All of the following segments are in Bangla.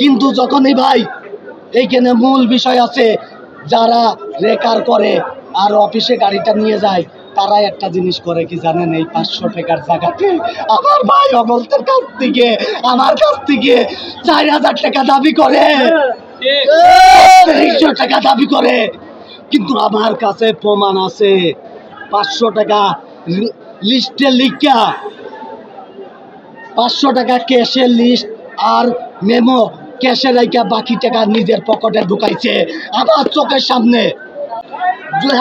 কিন্তু যখনই ভাই, এইখানে মূল বিষয় আছে, যারা রেকার করে আর অফিসে গাড়িটা নিয়ে যায় তারা একটা জিনিস করে কি জানেন, এই পাঁচশো টাকার জায়গাতে আমার ভাই অগলতের কাছ থেকে, আমার কাছ থেকে চার হাজার টাকা দাবি করে। তিরিশশো টাকা দাবি করে। কিন্তু আমার কাছে প্রমাণ আছে, পাঁচশো টাকা লিস্টে লিখা। পাঁচশো টাকা ক্যাশের লিস্ট আর মেমো ক্যাশে রাইকা বাকি টাকা নিজের পকেটে ঢুকাইছে। আমার চোখের সামনে।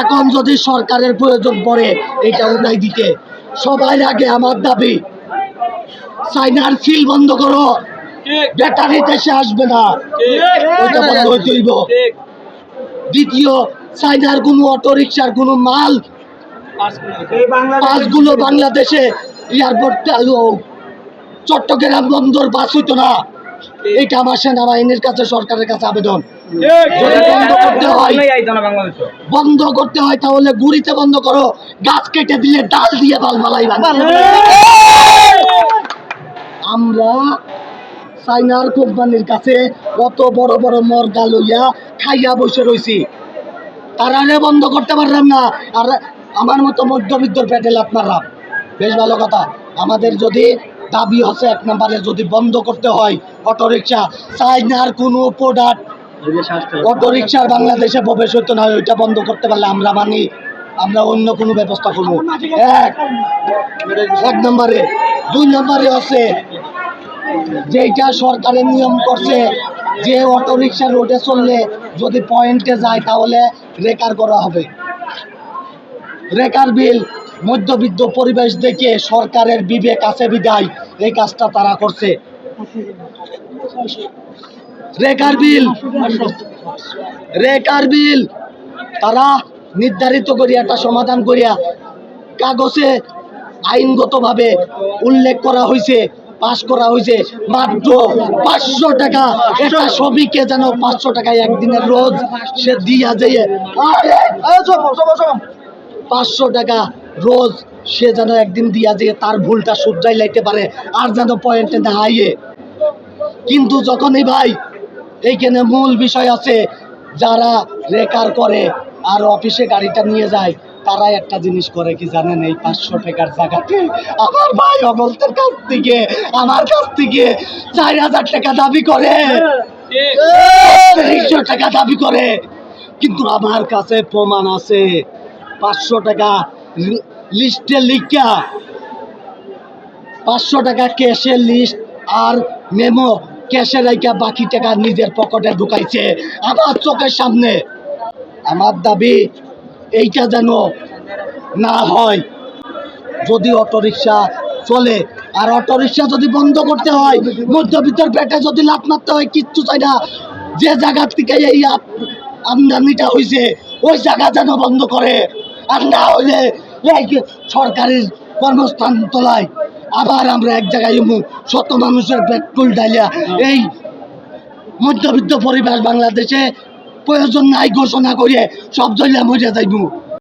এখন যদি সরকারের প্রয়োজন পড়ে এটা উঠাই দিতে। সবাই আগে আমার দাবি চাইনার ফিল বন্ধ করো। ব্যাটারি দেশে আসবে না। ওইটা বন্ধ হইতে হইব দ্বিতীয় চাইনার কোনো অটো রিক্সার কোনো মাল বাসগুলো বাংলাদেশে এয়ারপোর্ট চট্টগ্রাম বন্দর বাস হইতো না। এটা আমার সেনাবাহিনীর কাছে সরকারের কাছে আবেদন। বন্ধ করতে হয় বন্ধ করতে হয় তাহলে গুড়িতে বন্ধ করো গাছ কেটে দিলে ডাল দিয়ে বাল মালাই আমরা চাইনার কোম্পানির কাছে কত বড় বড় মর্গা লইয়া খাইয়া বসে রইছি। তারারে বন্ধ করতে পারলাম না আর আমার মতো মধ্যবিত্তর পেটে লাভ মারলাম। বেশ ভালো কথা। আমাদের যদি দাবি হচ্ছে এক নম্বরে, যদি বন্ধ করতে হয় অটোরিকশা চাইনার কোনো প্রোডাক্ট অটোরিকশার বাংলাদেশে প্রবেশ হতো না ওইটা বন্ধ করতে পারলে আমরা মানি, আমরা অন্য কোনো ব্যবস্থা করব। এক এক নম্বরে। দুই নম্বরে আছে যেটা সরকারের নিয়ম করছে, যে অটোরিকশা রোডে চললে যদি পয়েন্টে যায়, তাহলে রেকার করা হবে। রেকার বিল মধ্যবিত্ত পরিবেশ দেখে সরকারের বিবেক আছে বিদায় এই কাজটা তারা করছে রেকার বিল রেকার বিল তারা নির্ধারিত করিয়া একটা সমাধান করিয়া কাগজে আইনগতভাবে উল্লেখ করা হয়েছে পাশ করা হয়েছে মাত্র পাঁচশো টাকা একটা শ্রমিককে যেন পাঁচশো টাকায় একদিনের রোজ সে দিয়া যেয়ে পাঁচশো টাকা রোজ সে যেন একদিন দিয়া যে তার ভুলটা শুধরাই লাইতে পারে, আর যেন পয়েন্টে না হাইয়ে কিন্তু যখনই ভাই, এইখানে মূল বিষয় আছে, যারা রেকার করে আর অফিসে গাড়িটা নিয়ে যায় তারা একটা জিনিস করে কি জানেন, এই পাঁচশো টাকার জায়গাতে আমার ভাই অগলতের কাছ থেকে, আমার কাছ থেকে চার হাজার টাকা দাবি করে। তিরিশশো টাকা দাবি করে। কিন্তু আমার কাছে প্রমাণ আছে, পাঁচশো টাকা লিস্টে লিখা পাঁচশো টাকা ক্যাশের লিস্ট আর মেমো ক্যাশে রাইকা বাকি টাকা নিজের পকেটে ঢুকাইছে আমার চোখের সামনে। আমার দাবি, এইটা যেন না হয়। যদি অটোরিকশা চলে, আর অটোরিকশা যদি বন্ধ করতে হয়, মধ্যবিত্তর পেটে যদি লাভ মারতে হয়, কিচ্ছু চাই না। যে জায়গা থেকে এই আমদানিটা হয়েছে ওই জায়গা যেন বন্ধ করে। আর না হইলে সরকারের কর্মস্থান তোলায় আবার আমরা এক জায়গায় শত মানুষের পেট্রোল ডালিয়া এই মধ্যবিত্ত পরিবেশ বাংলাদেশে প্রয়োজন নাই ঘোষণা করে সব জলিয়া মরিয়া যাইব।